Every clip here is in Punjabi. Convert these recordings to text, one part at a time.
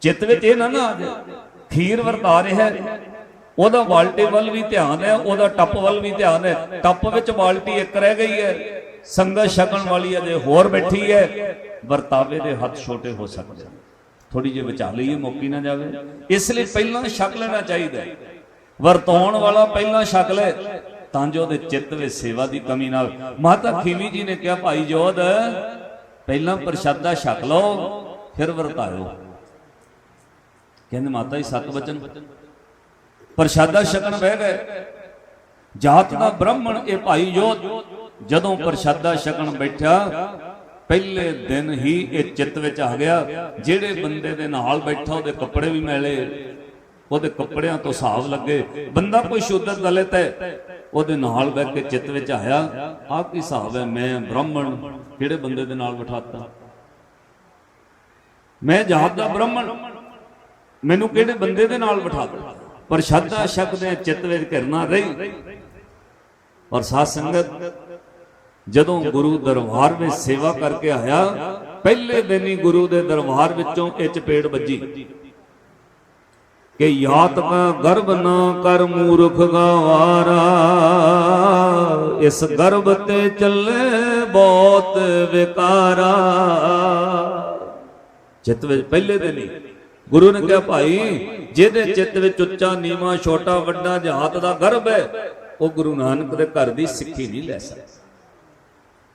ਚਿੱਤ ਵਿੱਚ ਇਹ ਨਾ ਨਾ ਆ ਜਾਏ। ਖੀਰ ਵਰਤਾ ਰਿਹਾ ਹੈ। ਉਹਦਾ ਬਾਲਟੀ ਵੱਲ ਵੀ ਧਿਆਨ ਹੈ, ਉਹਦਾ ਟੱਪ ਵੱਲ ਵੀ ਧਿਆਨ ਹੈ। ਟੱਪ ਵਿੱਚ ਬਾਲਟੀ ਇੱਕ ਰਹਿ ਗਈ ਹੈ। ਸੰਗਤ ਛਕਣ ਵਾਲੀ ਅਜੇ ਹੋਰ ਬੈਠੀ ਹੈ। ਵਰਤਾਵੇ ਦੇ ਹੱਥ ਛੋਟੇ ਹੋ ਸਕਦੇ ਹਨ। ਥੋੜੀ ਜਿਹੀ ਬਚਾ ਲਈਏ, ਮੌਕੀ ਨਾ ਜਾਵੇ। ਇਸ ਲਈ ਪਹਿਲਾਂ ਛਕ ਲੈਣਾ ਚਾਹੀਦਾ ਵਰਤਾਉਣ ਵਾਲਾ ਪਹਿਲਾਂ ਛਕ ਲੈ, ਤਾਂ ਜੋ ਉਹਦੇ ਚਿੱਤ ਵਿੱਚ ਸੇਵਾ ਦੀ ਕਮੀ ਨਾਲ ਮਾਤਾ ਖੀਵੀ ਜੀ ਨੇ ਕਿਹਾ, ਭਾਈ ਜੋਧ, ਪਹਿਲਾਂ ਪ੍ਰਸ਼ਾਦਾ ਛਕ ਲਓ, ਫਿਰ ਵਰਤਾਇਓ। ਕਹਿੰਦੇ ਮਾਤਾ ਜੀ, ਸਤ ਵਚਨ ਪ੍ਰਸ਼ਾਦਾ ਛਕਣ ਬਹਿ ਗਏ। ਜਾਤ ਦਾ ਬ੍ਰਾਹਮਣ ਇਹ ਭਾਈ ਜੋਧ ਜਦੋਂ ਪ੍ਰਸ਼ਾਦਾ ਛਕਣ ਬੈਠਿਆ ਪਹਿਲੇ ਦਿਨ ਹੀ ਇਹ ਚਿੱਤ ਵਿੱਚ ਆ ਗਿਆ। ਜਿਹੜੇ ਬੰਦੇ ਦੇ ਨਾਲ ਬੈਠਾ, ਉਹਦੇ ਕੱਪੜੇ ਵੀ ਮੈਲੇ, ਉਹਦੇ ਕੱਪੜਿਆਂ ਤੋਂ ਹਿਸਾਬ ਲੱਗੇ। ਬੰਦਾ ਕੋਈ ਸ਼ੁੱਧ ਦਲਿਤ ਹੈ, ਉਹਦੇ ਨਾਲ ਬਹਿ ਕੇ ਚਿੱਤ ਵਿੱਚ ਆਇਆ। ਆਹ ਕੀ ਹਿਸਾਬ ਹੈ, ਮੈਂ ਬ੍ਰਾਹਮਣ, ਕਿਹੜੇ ਬੰਦੇ ਦੇ ਨਾਲ ਬਿਠਾਤਾ? ਮੈਂ ਜਾਤ ਦਾ ਬ੍ਰਾਹਮਣ। ਮੈਨੂੰ ਕਿਹੜੇ ਬੰਦੇ ਦੇ ਨਾਲ ਬਿਠਾਤਾ ਪ੍ਰਸ਼ਾਦਾ ਛਕਦੇ ਚਿੱਤ ਵਿੱਚ ਘਿਰਨਾ ਰਹੀ। ਔਰ ਸਾਧ ਸੰਗਤ, ਜਦੋਂ ਗੁਰੂ ਦਰਬਾਰ ਵਿੱਚ ਸੇਵਾ ਕਰਕੇ ਆਇਆ, ਪਹਿਲੇ ਦਿਨ ਹੀ ਗੁਰੂ ਦੇ ਦਰਬਾਰ ਵਿੱਚੋਂ ਇਹ ਚਪੇੜ ਵੱਜੀ। ਕਿ ਯਾਤ ਕਾ ਗਰਭ ਨਾ ਕਰ ਮੂਰਖ ਗਵਾਰਾ, ਇਸ ਗਰਭ ਤੇ ਚੱਲੇ ਬਹੁਤ ਵਿਕਾਰਾ। ਚਿੱਤ ਵਿੱਚ ਪਹਿਲੇ ਦਿਨ ਹੀ ਗੁਰੂ ਨੇ ਕਿਹਾ, ਭਾਈ, ਜਿਹਦੇ ਚਿੱਤ ਵਿੱਚ ਉੱਚਾ, ਨੀਵਾ, ਛੋਟਾ, ਵੱਡਾ ਜਹਾਤ ਦਾ ਗਰਭ ਹੈ, ਉਹ ਗੁਰੂ ਨਾਨਕ ਦੇ ਘਰ ਦੀ ਸਿੱਖੀ ਨਹੀਂ ਲੈ ਸਕਦਾ।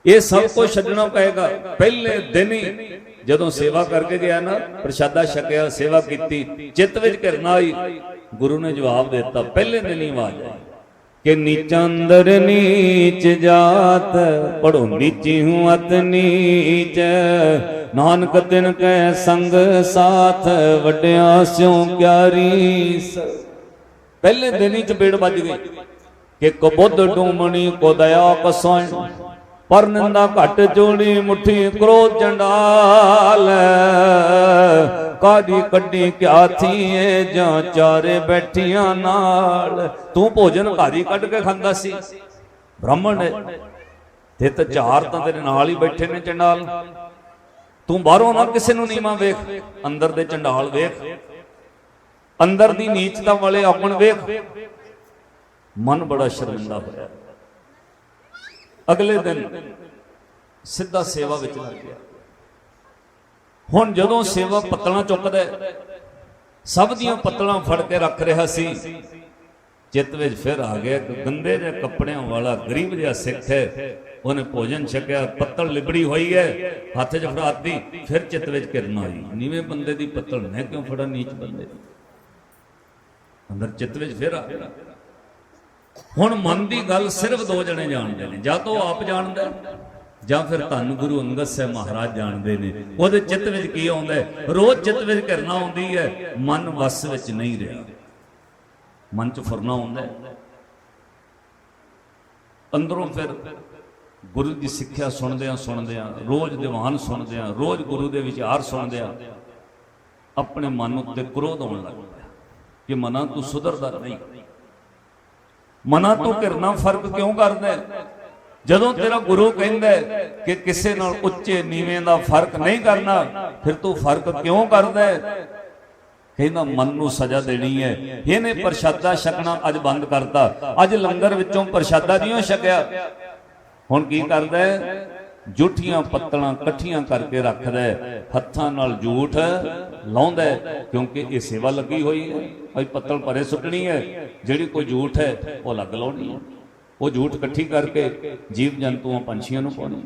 ਇਹ ਸਭ ਕੁਝ ਛੱਡਣਾ ਪਏਗਾ ਪਹਿਲੇ ਦਿਨ ਹੀ ਜਦੋਂ ਸੇਵਾ ਕਰਕੇ ਗਿਆ ਨਾ, ਪ੍ਰਸ਼ਾਦਾ ਛਕਿਆ, ਸੇਵਾ ਕੀਤੀ, ਚਿੱਤ ਵਿੱਚ ਘਿਰਨਾ ਆਈ, ਗੁਰੂ ਨੇ ਜਵਾਬ ਦਿੱਤਾ, ਪਹਿਲੇ ਦਿਨ ਹੀ ਆਵਾਜ਼ ਆਈ। ਕਿ ਨੀਚਾ ਨੀਚ ਜਾਤ, ਪੜੋ ਨੀਚੀ ਹੂੰ ਅਤ ਨੀਚ। ਨਾਨਕ ਤਿਨ ਕੈ ਸੰਗ ਸਾਥ, ਵੱਡਿਆ ਸਿਉ ਕਿਆਰੀ ਪਹਿਲੇ ਦਿਨ ਹੀ ਚਪੇੜ ਵੱਜ ਗਈ ਕਿ ਕਬੁੱਧ ਡੂਮਣੀ ਕੋ ਦਇਆ ਕਸੋਣ ਪਰ ਨਿੰਦਾ ਘਟ ਚੋੜੀ ਮੁਠੀ ਕ੍ਰੋਧ ਚੰਡਾਲ ਕਾਦੀ ਕੱਢੀ ਕਿਆ ਥੀਏ ਜਾਂ ਚਾਰੇ ਬੈਠੀਆਂ ਨਾਲ? ਤੂੰ ਭੋਜਨ ਘਾਰੀ ਕੱਢ ਕੇ ਖਾਂਦਾ ਸੀ। ਬ੍ਰਾਹਮਣ ਨੇ ਤੇ ਚਾਰ ਤਾਂ ਤੇਰੇ ਨਾਲ ਹੀ ਬੈਠੇ ਨੇ ਚੰਡਾਲ ਤੂੰ ਬਾਹਰੋਂ ਨਾ ਕਿਸੇ ਨੂੰ ਨੀਵਾ ਵੇਖ। ਅੰਦਰ ਦੇ ਚੰਡਾਲ ਵੇਖ। ਅੰਦਰ ਦੀ ਨੀਚਤਾ ਵਾਲੇ ਆਪਣ ਵੇਖ। ਮਨ ਬੜਾ ਸ਼ਰਮਿੰਦਾ ਹੋਇਆ। ਅਗਲੇ ਦਿਨ ਸਿੱਧਾ ਸੇਵਾ ਵਿੱਚ ਲੱਗ ਗਿਆ। ਹੁਣ ਜਦੋਂ ਸੇਵਾ ਪੱਤਲਾਂ ਚੁੱਕਦਾ ਸਭ ਦੀਆਂ ਪੱਤਲਾਂ ਫੜ ਕੇ ਰੱਖ ਰਿਹਾ ਸੀ, ਚਿੱਤ ਵਿੱਚ ਫਿਰ ਆ ਗਿਆ ਕਿ ਗੰਦੇ ਜਿਹੇ ਕੱਪੜਿਆਂ ਵਾਲਾ, ਗਰੀਬ ਜਿਹਾ ਸਿੱਖ ਹੈ। ਉਹਨੇ ਭੋਜਨ ਛਕਿਆ, ਪੱਤਲ ਲਿਬੜੀ ਹੋਈ ਹੈ, ਹੱਥ 'ਚ ਫੜਾਤੀ, ਫਿਰ ਚਿੱਤ ਵਿੱਚ ਕਿਰਨ ਆਈ। ਨੀਵੇਂ ਬੰਦੇ ਦੀ ਪੱਤਲ ਮੈਂ ਕਿਉਂ ਫੜਾ, ਨੀਚ ਬੰਦੇ ਦੀ? ਅੰਦਰ ਚਿੱਤ ਵਿੱਚ ਫਿਰ ਆ ਗਿਆ। ਹੁਣ ਮਨ ਦੀ ਗੱਲ ਸਿਰਫ ਦੋ ਜਣੇ ਜਾਣਦੇ ਨੇ, ਜਾਂ ਤਾਂ ਉਹ ਆਪ ਜਾਣਦਾ ਜਾਂ ਫਿਰ ਧੰਨ ਗੁਰੂ ਅੰਗਦ ਸਾਹਿਬ ਮਹਾਰਾਜ ਜਾਣਦੇ ਨੇ। ਉਹਦੇ ਚਿੱਤ ਵਿੱਚ ਕੀ ਆਉਂਦਾ ਰੋਜ਼ ਚਿੱਤ ਵਿੱਚ ਕਰਨਾ ਆਉਂਦੀ ਹੈ, ਮਨ ਵਸ ਵਿੱਚ ਨਹੀਂ ਰਿਹਾ। ਮਨ ਚ ਫੁਰਨਾ ਆਉਂਦਾ ਅੰਦਰੋਂ ਫਿਰ ਗੁਰੂ ਦੀ ਸਿੱਖਿਆ ਸੁਣਦਿਆਂ ਸੁਣਦਿਆਂ, ਰੋਜ਼ ਦੀਵਾਨ ਸੁਣਦਿਆਂ, ਰੋਜ਼ ਗੁਰੂ ਦੇ ਵਿਚਾਰ ਸੁਣਦਿਆਂ ਆਪਣੇ ਮਨ ਉੱਤੇ ਕ੍ਰੋਧ ਆਉਣ ਲੱਗਦਾ ਕਿ ਮਨਾਂ ਤੂੰ ਸੁਧਰਦਾ ਨਹੀਂ। ਮਨਾ ਤੋਂ ਕਿਰਨਾ ਫ਼ਰਕ ਕਿਉਂ ਕਰਦਾ ਹੈ? ਜਦੋਂ ਤੇਰਾ ਗੁਰੂ ਕਹਿੰਦਾ ਕਿ ਕਿਸੇ ਨਾਲ ਉੱਚੇ ਨੀਵੇਂ ਦਾ ਫ਼ਰਕ ਨਹੀਂ ਕਰਨਾ, ਫਿਰ ਤੂੰ ਫ਼ਰਕ ਕਿਉਂ ਕਰਦਾ ਹੈ? ਕਹਿੰਦਾ, ਮਨ ਨੂੰ ਸਜ਼ਾ ਦੇਣੀ ਹੈ। ਇਹਨੇ ਪ੍ਰਸ਼ਾਦਾ ਛਕਣਾ ਅੱਜ ਬੰਦ ਕਰਤਾ। ਅੱਜ ਲੰਗਰ ਵਿੱਚੋਂ ਪ੍ਰਸ਼ਾਦਾ ਨਹੀਂ ਛਕਿਆ। ਹੁਣ ਕੀ ਕਰਦਾ ਹੈ? ਜੁੱਠੀਆਂ ਪੱਤਲਾਂ ਇਕੱਠੀਆਂ ਕਰਕੇ ਰੱਖਦਾ ਹੱਥਾਂ ਨਾਲ ਝੂਠ ਲਾਉਂਦਾ ਕਿਉਂਕਿ ਇਹ ਸੇਵਾ ਲੱਗੀ ਹੋਈ ਹੈ। ਭਾਈ, ਪੱਤਲ ਪਰੇ ਸੁੱਟਣੀ ਹੈ, ਜਿਹੜੀ ਕੋਈ ਝੂਠ ਹੈ, ਉਹ ਲੱਗ ਲਾਉਣੀ ਹੈ। ਉਹ ਝੂਠ ਇਕੱਠੀ ਕਰਕੇ ਜੀਵ ਜੰਤੂਆਂ ਪੰਛੀਆਂ ਨੂੰ ਪਾਉਣੀ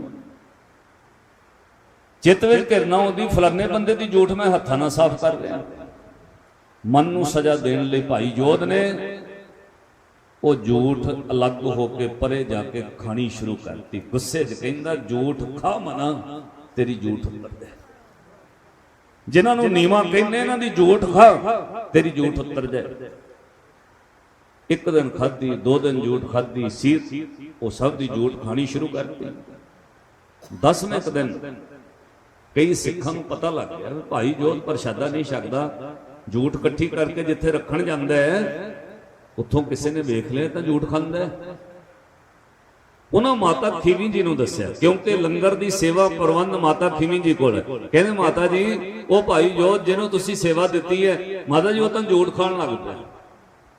ਚਿੱਤ ਵਿੱਚ ਕਿਰਨਾ ਉਹਦੀ ਫਲਾਣੇ ਬੰਦੇ ਦੀ ਝੂਠ ਮੈਂ ਹੱਥਾਂ ਨਾਲ ਸਾਫ਼ ਕਰ ਰਿਹਾ। ਮਨ ਨੂੰ ਸਜ਼ਾ ਦੇਣ ਲਈ ਭਾਈ ਜੋਧ ਨੇ ਉਹ ਝੂਠ ਅਲੱਗ ਹੋ ਕੇ ਪਰੇ ਜਾ ਕੇ ਖਾਣੀ ਸ਼ੁਰੂ ਕਰਤੀ। ਗੁੱਸੇ 'ਚ ਕਹਿੰਦਾ, ਝੂਠ ਖਾ ਮਨਾ, ਤੇਰੀ ਝੂਠ ਉੱਤਰ ਜਿਨ੍ਹਾਂ ਨੂੰ ਨੀਵਾ ਕਹਿੰਦੇ, ਇਹਨਾਂ ਦੀ ਝੂਠ ਖਾ, ਤੇਰੀ ਝੂਠ ਉੱਤਰ ਜਾਏ ਇੱਕ ਦਿਨ ਖਾਧੀ, ਦੋ ਦਿਨ ਝੂਠ ਖਾਧੀ ਸੀ ਉਹ ਸਭ ਦੀ ਝੂਠ ਖਾਣੀ ਸ਼ੁਰੂ ਕਰਤੀ। ਦਸਵੇਂ ਕੁ ਦਿਨ ਕਈ ਸਿੱਖਾਂ ਨੂੰ ਪਤਾ ਲੱਗ ਗਿਆ, ਭਾਈ ਜੋਤ ਪ੍ਰਸ਼ਾਦਾ ਨਹੀਂ ਛਕਦਾ, ਝੂਠ ਇਕੱਠੀ ਕਰਕੇ ਜਿੱਥੇ ਰੱਖਣ ਜਾਂਦਾ ਹੈ ਉੱਥੋਂ ਕਿਸੇ ਨੇ ਵੇਖ ਲਿਆ ਤਾਂ ਝੂਠ ਖਾਂਦਾ ਉਹਨਾਂ ਮਾਤਾ ਖੀਵੀ ਜੀ ਨੂੰ ਦੱਸਿਆ, ਕਿਉਂਕਿ ਲੰਗਰ ਦੀ ਸੇਵਾ ਪ੍ਰਬੰਧ ਮਾਤਾ ਖੀਵੀ ਜੀ ਕੋਲ ਹੈ। ਕਹਿੰਦੇ ਮਾਤਾ ਜੀ, ਉਹ ਭਾਈ ਜੋਤ ਜਿਹਨੂੰ ਤੁਸੀਂ ਸੇਵਾ ਦਿੱਤੀ ਹੈ, ਮਾਤਾ ਜੀ ਉਹ ਤਾਂ ਝੂਠ ਖਾਣ ਲੱਗ ਪਿਆ।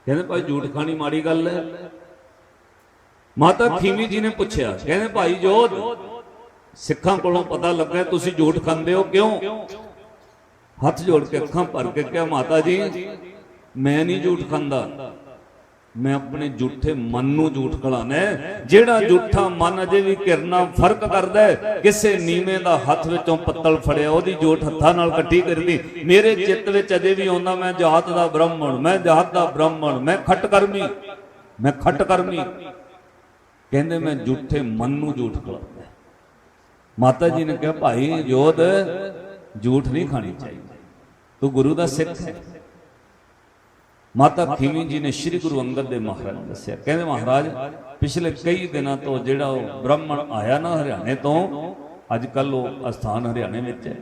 ਕਹਿੰਦੇ ਭਾਈ ਝੂਠ ਖਾਣੀ ਮਾੜੀ ਗੱਲ ਹੈ। ਮਾਤਾ ਖੀਵੀ ਜੀ ਨੇ ਪੁੱਛਿਆ, ਕਹਿੰਦੇ ਭਾਈ ਜੋਤ, ਸਿੱਖਾਂ ਕੋਲੋਂ ਪਤਾ ਲੱਗਾ ਤੁਸੀਂ ਝੂਠ ਖਾਂਦੇ ਹੋ, ਕਿਉਂ? ਹੱਥ ਜੋੜ ਕੇ ਅੱਖਾਂ ਭਰ ਕੇ ਕਿਹਾ, ਮਾਤਾ ਜੀ, ਮੈਂ ਨਹੀਂ ਝੂਠ ਖਾਂਦਾ। ਮੈਂ ਆਪਣੇ ਝੂਠੇ ਮਨ ਨੂੰ ਝੂਠ ਖਲਾਣਾ ਜਿਹੜਾ ਝੂਠਾ ਮਨ ਅਜੇ ਵੀ ਕਿਰਨਾ ਫ਼ਰਕ ਕਰਦਾ ਹੈ, ਕਿਸੇ ਨੀਵੇਂ ਦਾ ਹੱਥ ਵਿੱਚੋਂ ਪੱਤਲ ਫੜਿਆ, ਉਹਦੀ ਝੂਠ ਹੱਥਾਂ ਨਾਲ ਇਕੱਠੀ ਕਰਦੀ। ਮੇਰੇ ਚਿੱਤ ਵਿੱਚ ਅਜੇ ਵੀ ਆਉਂਦਾ, ਮੈਂ ਜਾਤ ਦਾ ਬ੍ਰਾਹਮਣ, ਮੈਂ ਜਾਤ ਦਾ ਬ੍ਰਾਹਮਣ, ਮੈਂ ਖੱਟ ਕਰਮੀ ਮੈਂ ਖੱਟ ਕਰਮੀ ਕਹਿੰਦੇ ਮੈਂ ਝੂਠੇ ਮਨ ਨੂੰ ਝੂਠ ਖਲਾਉਂਦਾ ਮਾਤਾ ਜੀ ਨੇ ਕਿਹਾ, ਭਾਈ ਜੋਤ ਝੂਠ ਨਹੀਂ ਖਾਣੀ ਚਾਹੀਦੀ। ਤੂੰ ਗੁਰੂ ਦਾ ਸਿੱਖ ਹੈ। ਮਾਤਾ ਖੀਵੀ ਜੀ ਨੇ ਸ੍ਰੀ ਗੁਰੂ ਅੰਗਦ ਦੇਵ ਮਹਾਰਾਜ ਨੂੰ ਦੱਸਿਆ। ਕਹਿੰਦੇ ਮਹਾਰਾਜ, ਪਿਛਲੇ ਕਈ ਦਿਨਾਂ ਤੋਂ ਜਿਹੜਾ ਉਹ ਬ੍ਰਾਹਮਣ ਆਇਆ ਨਾ ਹਰਿਆਣੇ ਤੋਂ, ਅੱਜ ਕੱਲ ਉਹ ਅਸਥਾਨ ਹਰਿਆਣੇ ਵਿੱਚ ਹੈ।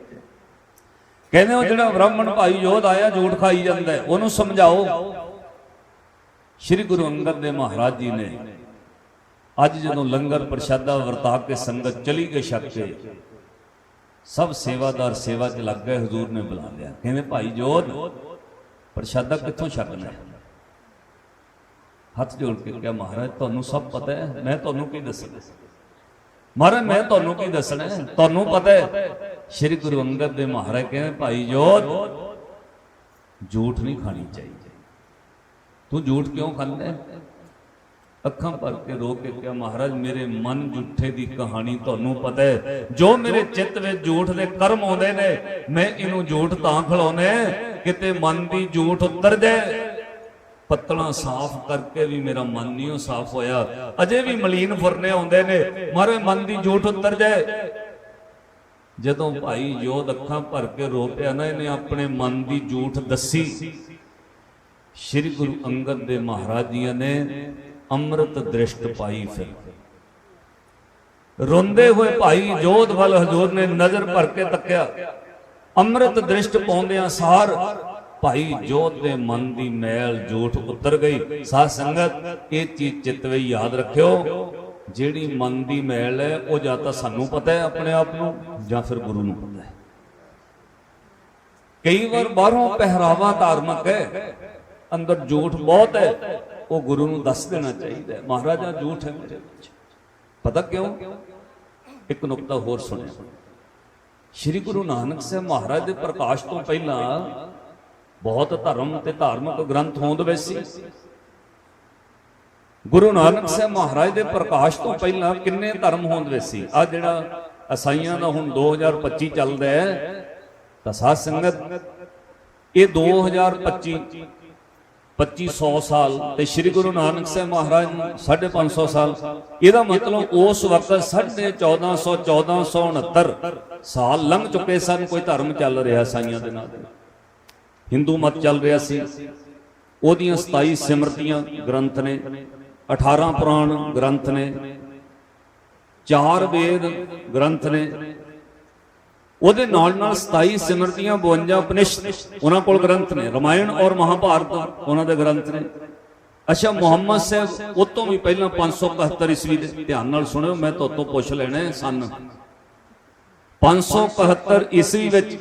ਕਹਿੰਦੇ ਉਹ ਜਿਹੜਾ ਬ੍ਰਾਹਮਣ ਭਾਈ ਯੋਧ ਆਇਆ ਝੂਠ ਖਾਈ ਜਾਂਦਾ ਉਹਨੂੰ ਸਮਝਾਓ। ਸ੍ਰੀ ਗੁਰੂ ਅੰਗਦ ਦੇ ਮਹਾਰਾਜ ਜੀ ਨੇ ਅੱਜ ਜਦੋਂ ਲੰਗਰ ਪ੍ਰਸ਼ਾਦਾ ਵਰਤਾ ਕੇ ਸੰਗਤ ਚਲੀ ਗਈ ਛੱਕ ਕੇ, ਸਭ ਸੇਵਾਦਾਰ ਸੇਵਾ 'ਚ ਲੱਗ ਗਏ, ਹਜ਼ੂਰ ਨੇ ਬੁਲਾ ਲਿਆ। ਕਹਿੰਦੇ ਭਾਈ ਜੋਧ ਪ੍ਰਸ਼ਾਦਾ ਕਿੱਥੋਂ ਛਕਣਾ ਹੱਥ ਜੋੜ ਕੇ ਕਿਹਾ ਮਹਾਰਾਜ ਤੁਹਾਨੂੰ ਸਭ ਪਤਾ ਹੈ ਮੈਂ ਤੁਹਾਨੂੰ ਕੀ ਦੱਸਣਾ ਮਹਾਰਾਜ ਮੈਂ ਤੁਹਾਨੂੰ ਕੀ ਦੱਸਣਾ? ਤੁਹਾਨੂੰ ਪਤਾ ਹੈ ਸ੍ਰੀ ਗੁਰੂ ਅੰਗਦ ਦੇ ਮਹਾਰਾਜ ਕਹਿੰਦੇ ਭਾਈ ਜੋਤ ਝੂਠ ਨਹੀਂ ਖਾਣੀ ਚਾਹੀਦੀ। ਤੂੰ ਝੂਠ ਕਿਉਂ ਖਾਂਦਾ? ਅੱਖਾਂ ਭਰ ਕੇ ਰੋ ਕੇ ਕਿਹਾ ਮਹਾਰਾਜ ਮੇਰੇ ਮਨ ਝੂਠੇ ਦੀ ਕਹਾਣੀ ਤੁਹਾਨੂੰ ਪਤਾ ਹੈ। ਜੋ ਮੇਰੇ ਚਿੱਤ ਵਿੱਚ ਝੂਠ ਦੇ ਕਰਮ ਆਉਂਦੇ ਨੇ ਮੈਂ ਇਹਨੂੰ ਝੂਠ ਤਾਂ ਖਿਲਾਉਨੇ ਕਿਤੇ ਮਨ ਦੀ ਝੂਠ ਉਤਰ ਜਾਏ। ਪੱਤਲਾਂ ਸਾਫ਼ ਕਰਕੇ ਵੀ ਮੇਰਾ ਮਨ ਨਹੀਂ ਉਹ ਸਾਫ਼ ਹੋਇਆ। ਅਜੇ ਵੀ ਮਲੀਨ ਫੁਰਨੇ ਆਉਂਦੇ ਨੇ। ਮਾਰੇ, ਮਨ ਦੀ ਝੂਠ ਉਤਰ ਜਾਏ। ਜਦੋਂ ਭਾਈ ਯੋਧ ਅੱਖਾਂ ਭਰ ਕੇ ਰੋ ਪਿਆ ਨਾ, ਇਹਨੇ ਆਪਣੇ ਮਨ ਦੀ ਝੂਠ ਦੱਸੀ। ਸ੍ਰੀ ਗੁਰੂ ਅੰਗਦ ਦੇ ਮਹਾਰਾਜ ਜੀਆਂ ਨੇ ਅੰਮ੍ਰਿਤ ਦ੍ਰਿਸ਼ਟ ਪਾਈ ਫਿਰ। ਰੋਂਦੇ ਹੋਏ ਭਾਈ ਜੋਧ ਵੱਲ ਹਜ਼ੂਰ ਨੇ ਨਜ਼ਰ ਭਰ ਕੇ ਤੱਕਿਆ। ਅੰਮ੍ਰਿਤ ਦ੍ਰਿਸ਼ਟ ਪਾਉਂਦਿਆਂ ਸਾਰ ਭਾਈ ਜੋਧ ਦੇ ਮਨ ਦੀ ਮੈਲ ਝੂਠ ਉਤਰ ਗਈ। ਸਾਧ ਸੰਗਤ, ਇਹ ਚੀਜ਼ ਚਿੱਤ ਵਿੱਚ ਯਾਦ ਰੱਖਿਓ। ਜਿਹੜੀ ਮਨ ਦੀ ਮੈਲ ਹੈ, ਉਹ ਜਾਂ ਤਾਂ ਸਾਨੂੰ ਪਤਾ ਹੈ ਆਪਣੇ ਆਪ ਨੂੰ, ਜਾਂ ਫਿਰ ਗੁਰੂ ਨੂੰ ਪਤਾ ਹੈ। ਕਈ ਵਾਰ ਬਾਹਰੋਂ ਪਹਿਰਾਵਾ ਧਾਰਮਿਕ ਹੈ, ਅੰਦਰ ਝੂਠ ਬਹੁਤ ਹੈ, ਉਹ ਗੁਰੂ ਨੂੰ ਦੱਸ ਦੇਣਾ ਚਾਹੀਦਾ ਹੈ। ਮਹਾਰਾਜਾ ਝੂਠ ਹੈ ਮੇਰੇ ਵਿੱਚ। ਪਤਾ ਕਿਉਂ? ਇੱਕ ਨੁਕਤਾ ਹੋਰ ਸੁਣਿਆ। ਸ੍ਰੀ ਗੁਰੂ ਨਾਨਕ ਸਾਹਿਬ ਮਹਾਰਾਜ ਦੇ ਪ੍ਰਕਾਸ਼ ਤੋਂ ਪਹਿਲਾਂ ਬਹੁਤ ਧਰਮ ਤੇ ਧਾਰਮਿਕ ਗ੍ਰੰਥ ਹੋਂਦ ਵਿੱਚ ਸੀ। ਗੁਰੂ ਨਾਨਕ ਸਾਹਿਬ ਮਹਾਰਾਜ ਦੇ ਪ੍ਰਕਾਸ਼ ਤੋਂ ਪਹਿਲਾਂ ਕਿੰਨੇ ਧਰਮ ਹੋਂਦ ਵਿੱਚ ਸੀ? ਆ ਜਿਹੜਾ ਅਸਾਈਆਂ ਦਾ ਹੁਣ 2025 ਚੱਲਦਾ ਹੈ, ਤਾਂ ਸਾਧ ਸੰਗਤ ਇਹ 2025 2500 ਸਾਲ ਤੇ ਸ੍ਰੀ ਗੁਰੂ ਨਾਨਕ ਸਾਹਿਬ ਮਹਾਰਾਜ ਨੂੰ 550 ਸਾਲ। ਇਹਦਾ ਮਤਲਬ ਉਸ ਵਕਤ 1450 1469 ਸਾਲ ਲੰਘ ਚੁੱਕੇ ਸਨ, ਕੋਈ ਧਰਮ ਚੱਲ ਰਿਹਾ ਸਾਈਆਂ ਦੇ ਨਾਲ। ਹਿੰਦੂ ਮਤ ਚੱਲ ਰਿਹਾ ਸੀ। ਉਹਦੀਆਂ 27 ਸਿਮਰਤੀਆਂ ਗ੍ਰੰਥ ਨੇ 18 ਪੁਰਾਣ ਗ੍ਰੰਥ ਨੇ, ਚਾਰ ਵੇਦ ਗ੍ਰੰਥ ਨੇ ਉਹਦੇ ਨਾਲ ਨਾਲ 27 ਸਿਮਰਤੀਆਂ 52 ਉਪਨਿਸ਼ਦ ਉਹਨਾਂ ਕੋਲ ਗ੍ਰੰਥ ਨੇ, ਰਮਾਇਣ ਔਰ ਮਹਾਭਾਰਤ ਉਹਨਾਂ ਦੇ ਗ੍ਰੰਥ ਨੇ। ਅੱਛਾ, ਮੁਹੰਮਦ ਸਾਹਿਬ, ਉਹ ਤੋਂ ਵੀ ਪਹਿਲਾਂ 571 ਈਸਵੀ ਦੇ, ਧਿਆਨ ਨਾਲ ਸੁਣਿਓ, ਮੈਂ ਤੁਹਾਡੇ ਤੋਂ ਪੁੱਛ ਲੈਣਾ ਹੈ, ਸਨ। 571 ਈਸਵੀ ਵਿੱਚ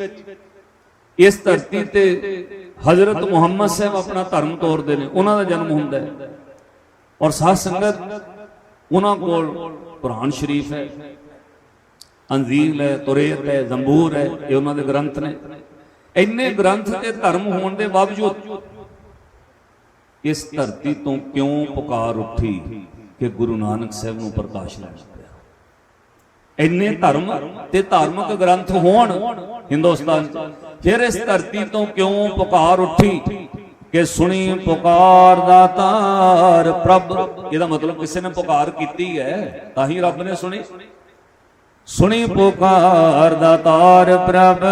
ਇਸ ਧਰਤੀ ਤੇ ਹਜ਼ਰਤ ਮੁਹੰਮਦ ਸਾਹਿਬ ਆਪਣਾ ਧਰਮ ਤੋਰਦੇ ਨੇ, ਉਹਨਾਂ ਦਾ ਜਨਮ ਹੁੰਦਾ ਹੈ। ਔਰ ਸਾਧ ਸੰਗਤ ਉਹਨਾਂ ਕੋਲ ਕੁਰਾਨ ਸ਼ਰੀਫ ਹੈ। ਅੰਜ਼ੀਲ ਹੈ, ਤੁਰੇਤ ਹੈ, ਜ਼ੰਬੂਰ ਹੈ, ਇਹ ਉਹਨਾਂ ਦੇ ਗ੍ਰੰਥ ਨੇ। ਇੰਨੇ ਗ੍ਰੰਥ ਤੇ ਧਰਮ ਹੋਣ ਦੇ ਬਾਵਜੂਦ ਇਸ ਧਰਤੀ ਤੋਂ ਕਿਉਂ ਪੁਕਾਰ ਉੱਠੀ ਕਿ ਗੁਰੂ ਨਾਨਕ ਸਾਹਿਬ ਨੂੰ ਪ੍ਰਕਾਸ਼ ਲੈਣਾ ਪਿਆ? ਇੰਨੇ ਧਰਮ ਤੇ ਧਾਰਮਿਕ ਗ੍ਰੰਥ ਹੋਣ ਹਿੰਦੁਸਤਾਨ ਫਿਰ ਇਸ ਧਰਤੀ ਤੋਂ ਕਿਉਂ ਪੁਕਾਰ ਉੱਠੀ ਕਿ ਸੁਣੀ ਪੁਕਾਰ ਦਾ ਤਾਰ ਪ੍ਰਭ? ਇਹਦਾ ਮਤਲਬ ਕਿਸੇ ਨੇ ਪੁਕਾਰ ਕੀਤੀ ਹੈ, ਤਾਂ ਹੀ ਰੱਬ ਨੇ ਸੁਣੀ। ਸੁਣੀ ਪੁਕਾਰ ਦਾਤਾਰ ਪ੍ਰਭ,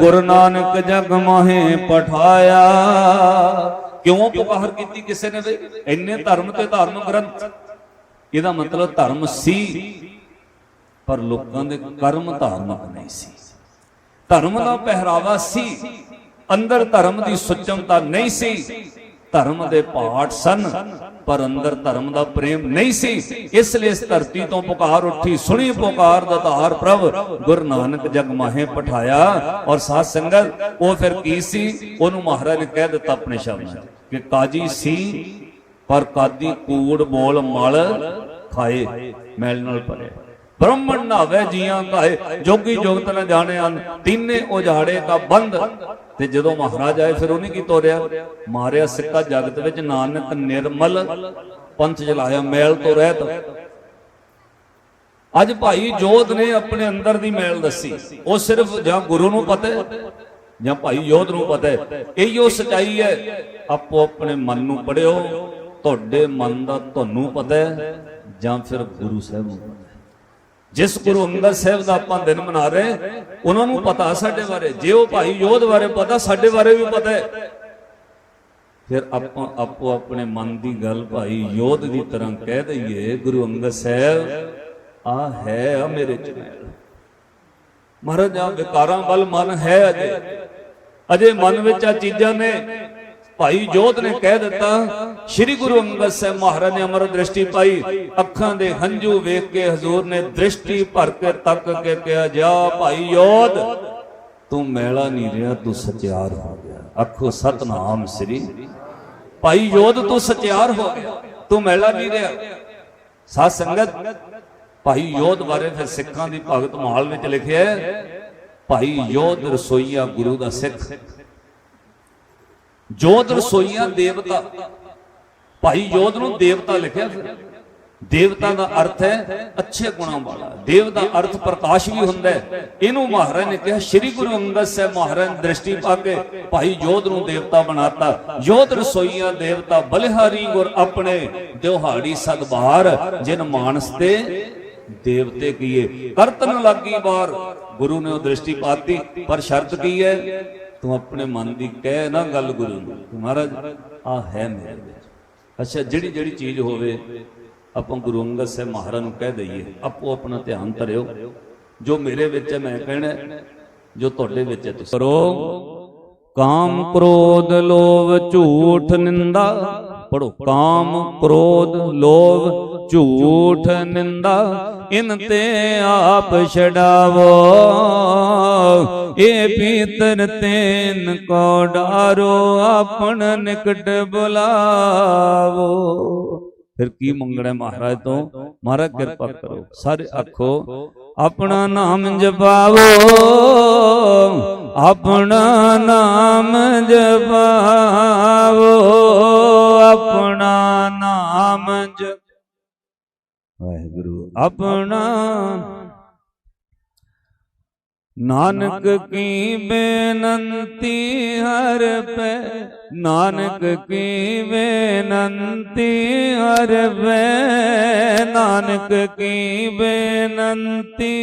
ਗੁਰੂ ਨਾਨਕ ਜਗ ਮੋਹਿ ਪਠਾਇਆ। ਕਿਉਂ ਪੁਕਾਰ ਕੀਤੀ ਕਿਸੇ ਨੇ ਵੀ ਇੰਨੇ ਧਰਮ ਤੇ ਧਰਮ ਗ੍ਰੰਥ। ਇਹਦਾ ਮਤਲਬ ਧਰਮ ਸੀ, ਪਰ ਲੋਕਾਂ ਦੇ ਕਰਮ ਧਾਰਮਿਕ ਨਹੀਂ ਸੀ। ਧਰਮ ਦਾ ਪਹਿਰਾਵਾ ਸੀ, ਅੰਦਰ ਧਰਮ ਦੀ ਸੁਚਮਤਾ ਨਹੀਂ ਸੀ। ਧਰਮ ਦੇ ਪਾਠ ਸਨ, ਪਰ ਅੰਦਰ ਧਰਮ ਦਾ ਪ੍ਰੇਮ ਨਹੀਂ ਸੀ। ਇਸ ਲਈ ਇਸ ਧਰਤੀ ਤੋਂ ਪੁਕਾਰ ਉੱਠੀ, ਸੁਣੀ ਪੁਕਾਰ ਦਤਾਰ ਪ੍ਰਭ, ਗੁਰੂ ਨਾਨਕ ਜਗ ਮਾਹੇ ਪਠਾਇਆ। ਔਰ ਸਾਧ ਸੰਗਤ, ਉਹ ਫਿਰ ਕੀ ਸੀ? ਉਹਨੂੰ ਮਹਾਰਾਜ ਨੇ ਕਹਿ ਦਿੱਤਾ ਆਪਣੇ ਸ਼ਬਦਾਂ ਕਿ ਕਾਜੀ ਸੀ, ਪਰ ਕਾਦੀ ਕੂੜ ਬੋਲ ਮਲ ਖਾਏ, ਮੈਲ ਨਾਲ ਭਰੇ। ਬ੍ਰਹਮਣ ਨਾਵੇ ਜੀਆਂ ਕਾਏ ਜੋਗੀ ਜੋਗਤ ਨ ਜਾਣਿਆ ਤਿੰਨੇ ਉਜਾੜੇ ਦਾ ਬੰਦ। ਤੇ ਜਦੋਂ ਮਹਾਰਾਜ ਆਏ, ਫਿਰ ਉਹਨੇ ਕੀ ਤੋਰਿਆ? ਮਾਰਿਆ ਸਿੱਕਾ ਜਗਤ ਵਿੱਚ, ਨਾਨਕ ਨਿਰਮਲ ਪੰਥ ਜਲਾਇਆ, ਮੈਲ ਤੋਂ ਰਹਿਤ। ਅੱਜ ਭਾਈ ਜੋਧ ਨੇ ਆਪਣੇ ਅੰਦਰ ਦੀ ਮੈਲ ਦੱਸੀ। ਉਹ ਸਿਰਫ ਜਾਂ ਗੁਰੂ ਨੂੰ ਪਤਾ ਜਾਂ ਭਾਈ ਯੋਧ ਨੂੰ ਪਤਾ ਹੈ। ਇਹੋ ਸਚਾਈ ਹੈ, ਆਪੋ ਆਪਣੇ ਮਨ ਨੂੰ ਪੜਿਓ ਤੁਹਾਡੇ ਮਨ ਦਾ ਤੁਹਾਨੂੰ ਪਤਾ ਹੈ, ਜਾਂ ਫਿਰ ਗੁਰੂ ਸਾਹਿਬ ਨੂੰ ਜਿਸ ਗੁਰੂ ਅੰਗਦ ਸਾਹਿਬ ਦਾ ਆਪਾਂ ਦਿਨ ਮਨਾ ਰਹੇ, ਉਹਨਾਂ ਨੂੰ ਪਤਾ ਸਾਡੇ ਬਾਰੇ। ਜੇ ਉਹ ਭਾਈ ਯੋਧ ਬਾਰੇ ਪਤਾ, ਸਾਡੇ ਬਾਰੇ ਵੀ ਪਤਾ ਹੈ। ਫਿਰ ਆਪਾਂ ਆਪੋ ਆਪਣੇ ਮਨ ਦੀ ਗੱਲ ਭਾਈ ਯੋਧ ਦੀ ਤਰ੍ਹਾਂ ਕਹਿ ਦਈਏ, ਗੁਰੂ ਅੰਗਦ ਸਾਹਿਬ, ਆ ਹੈ ਆ ਮੇਰੇ ਚ ਮਹਾਰਾਜ ਆ ਵਿਕਾਰਾਂ ਵੱਲ ਮਨ ਹੈ ਅਜੇ। ਅਜੇ ਮਨ ਵਿੱਚ ਆ ਚੀਜ਼ਾਂ ਨੇ। ਭਾਈ ਜੋਧ ਨੇ ਕਹਿ ਦਿੱਤਾ, ਸ੍ਰੀ ਗੁਰੂ ਅੰਗਦ ਸਾਹਿਬ ਮਹਾਰਾਜ ਨੇ ਅਮਰ ਦ੍ਰਿਸ਼ਟੀ ਪਾਈ, ਅੱਖਾਂ ਦੇ ਹੰਝੂ ਵੇਖ ਕੇ ਹਜ਼ੂਰ ਨੇ ਦ੍ਰਿਸ਼ਟੀ ਭਰ ਕੇ ਤੱਕ ਕੇ ਕਿਹਾ, ਜਾ ਭਾਈ ਯੋਧ ਤੂੰ ਮੈਲਾ ਨਹੀਂ ਰਿਹਾ, ਤੂੰ ਸਚਿਆਰ ਹੋ ਗਿਆ। ਅੱਖੋ ਸਤਨਾਮ ਸ੍ਰੀ ਭਾਈ ਯੋਧ ਤੂੰ ਸਚਿਆਰ ਹੋ ਗਿਆ। ਤੂੰ ਮੈਲਾ ਨਹੀਂ ਰਿਹਾ। ਸਾਧ ਸੰਗਤ, ਭਾਈ ਯੋਧ ਬਾਰੇ ਫਿਰ ਸਿੱਖਾਂ ਦੀ ਭਗਤ ਮਹਾਲ ਵਿੱਚ ਲਿਖਿਆ ਹੈ, ਭਾਈ ਯੋਧ ਰਸੋਈਆ ਗੁਰੂ ਦਾ ਸਿੱਖ। ਜੋਧ ਰਸੋਈਆਂ ਦੇਵਤਾ। ਭਾਈ ਜੋਧ ਨੂੰ ਦੇਵਤਾ ਲਿਖਿਆ ਫਿਰ ਦੇਵਤਾ ਦਾ ਅਰਥ ਹੈ ਅੱਛੇ ਗੁਣਾਂ ਵਾਲਾ। ਦੇਵ ਦਾ ਅਰਥ ਪ੍ਰਕਾਸ਼ ਵੀ ਹੁੰਦਾ ਹੈ। ਇਹਨੂੰ ਮਹਾਰਾਜ ਨੇ ਕਿਹਾ, ਸ੍ਰੀ ਗੁਰੂ ਅੰਗਦ ਸਾਹਿਬ ਮਹਾਰਾਜ ਦ੍ਰਿਸ਼ਟੀ ਪਾ ਕੇ ਭਾਈ ਯੋਧ ਨੂੰ ਦੇਵਤਾ ਬਣਾਤਾ। ਯੋਧ ਰਸੋਈਆ ਦੇਵਤਾ, ਬਲਿਹਾਰੀ ਗੁਰ ਆਪਣੇ ਦਿਵਹਾੜੀ ਸਦਬਾਰ ਜਿਨ ਮਾਨਸ ਤੇ ਦੇਵਤੇ ਕੀਏ। ਕਰਤਨ ਲੱਗੀ ਬਾਰ ਗੁਰੂ ਨੇ ਉਹ ਦ੍ਰਿਸ਼ਟੀ ਪਾਤੀ, ਪਰ ਸ਼ਰਤ ਕੀ ਹੈ? ਤੂੰ ਆਪਣੇ ਮਨ ਦੀ ਕਹਿ ਨਾ ਗੱਲ ਗੁਰੂ ਨੂੰ ਕਿ ਮਹਾਰਾਜ ਆ ਹੈ ਮੇਰੇ ਵਿੱਚ। ਅੱਛਾ, ਜਿਹੜੀ ਜਿਹੜੀ ਚੀਜ਼ ਹੋਵੇ, ਆਪਾਂ ਗੁਰੂ ਅੰਗਦ ਸਾਹਿਬ ਮਹਾਰਾਜ ਨੂੰ ਕਹਿ ਦਈਏ, ਆਪੋ ਆਪਣਾ ਧਿਆਨ ਧਰਿਓ। ਜੋ ਮੇਰੇ ਵਿੱਚ ਹੈ, ਮੈਂ ਕਹਿਣਾ ਜੋ ਤੁਹਾਡੇ ਵਿੱਚ ਹੈ, ਤੁਸੀਂ ਕਰੋ। ਕਾਮ ਕ੍ਰੋਧ ਲੋਭ ਝੂਠ ਨਿੰਦਾ। ਪੜੋ ਕਾਮ ਕ੍ਰੋਧ ਲੋਭ ਝੂਠ ਨਿੰਦਾ। ਇਨ ਤੇ ਆਪ ਛਡਾਵੋ। ਇਹ ਪੀਤਰ ਤੈਨ ਕੋ ਡਾਰੋ ਆਪਣ ਨਿਕਟ ਬੁਲਾਵੋ। ਫਿਰ ਕੀ ਮੰਗਣਾ ਮਹਾਰਾਜ ਤੋਂ? ਮਹਾਰਾਜ ਕਿਰਪਾ ਕਰੋ। ਸਾਰੇ ਆਖੋ ਆਪਣਾ ਨਾਮ ਜਪਾਵੋ। ਆਪਣਾ ਨਾਮ ਜਪਾਵੋ। ਆਪਣਾ ਨਾਮ ਜਪ ਆਪਣਾ ਨਾਨਕ ਕੀ ਬੇਨੰਤੀ ਹਰ ਪੈ, ਨਾਨਕ ਕੀ ਬੇਨੰਤੀ ਹਰ ਪੈ, ਨਾਨਕ ਕੀ ਬੇਨੰਤੀ,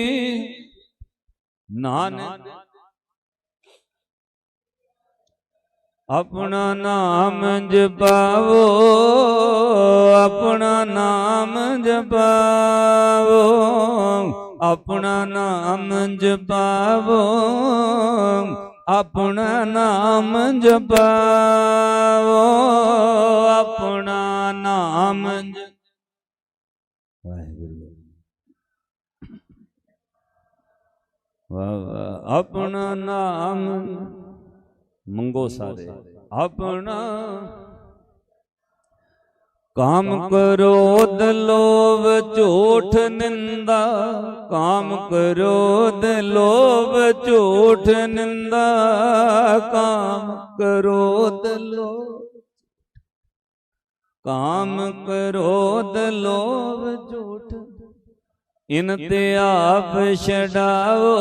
ਨਾਨਕ ਆਪਣਾ ਨਾਮ ਜਪਾਵੋ ਆਪਣਾ ਨਾਮ ਜਪਾਵੋ ਆਪਣਾ ਨਾਮ ਜਪਾਵੋ ਆਪਣਾ ਨਾਮ ਜਪਾਵੋ ਆਪਣਾ ਨਾਮ ਵਾਹਿਗੁਰੂ। ਵਾਹ ਵਾਹ ਆਪਣਾ ਨਾਮ ਮੰਗੋ ਸਾਰੇ। ਆਪਣਾ ਕਾਮ ਕ੍ਰੋਧ ਲੋਭ ਝੂਠ ਨਿੰਦਾ। ਕਾਮ ਕ੍ਰੋਧ ਲੋਭ ਝੂਠ ਨਿੰਦਾ। ਕਾਮ ਕ੍ਰੋਧ ਲੋਭ ਕਾਮ ਕ੍ਰੋਧ ਲੋਭ ਝੂਠ। ਇਨ ਤੇ ਆਪ ਛਡਾਵੋ।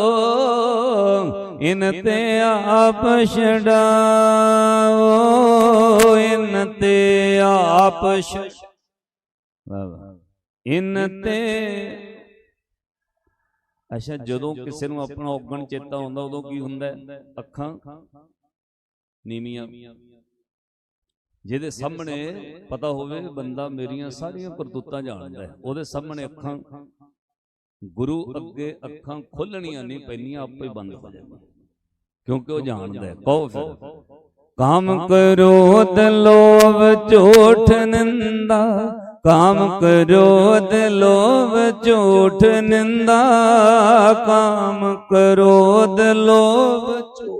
ਇਨ ਤੇ ਆਪ ਛਡਾਵੋ ਇਨ ਤੇ ਆਪ ਇਨ ਤੇ ਅੱਛਾ ਜਦੋਂ ਕਿਸੇ ਨੂੰ ਆਪਣਾ ਔਗਣ ਚੇਤਾ ਹੁੰਦਾ ਉਦੋਂ ਕੀ ਹੁੰਦਾ? ਅੱਖਾਂ ਨੀਵੀਆਂ। ਜਿਹਦੇ ਸਾਹਮਣੇ ਪਤਾ ਹੋਵੇ ਬੰਦਾ ਮੇਰੀਆਂ ਸਾਰੀਆਂ ਕਰਤੂਤਾਂ ਜਾਣਦਾ ਹੈ। ਉਹਦੇ ਸਾਹਮਣੇ ਅੱਖਾਂ ਗੁਰੂ ਅੱਗੇ ਅੱਖਾਂ ਖੋਲਣੀਆਂ ਨਹੀਂ ਪੈਣੀਆਂ ਆਪੇ ਬੰਦ ਹੋ ਜਾਂਦੀਆਂ। ਕਿਉਂਕਿ ਉਹ ਜਾਣਦਾ ਹੈ ਕਹੋ ਫਿਰ। ਕਾਮ ਕਰੋਧ ਲੋਭ ਝੂਠ ਨਿੰਦਾ। ਕਾਮ ਕਰੋਧ ਲੋਭ ਝੂਠ ਨਿੰਦਾ। ਕਾਮ ਕਰੋਧ ਲੋਭ ਝੂਠ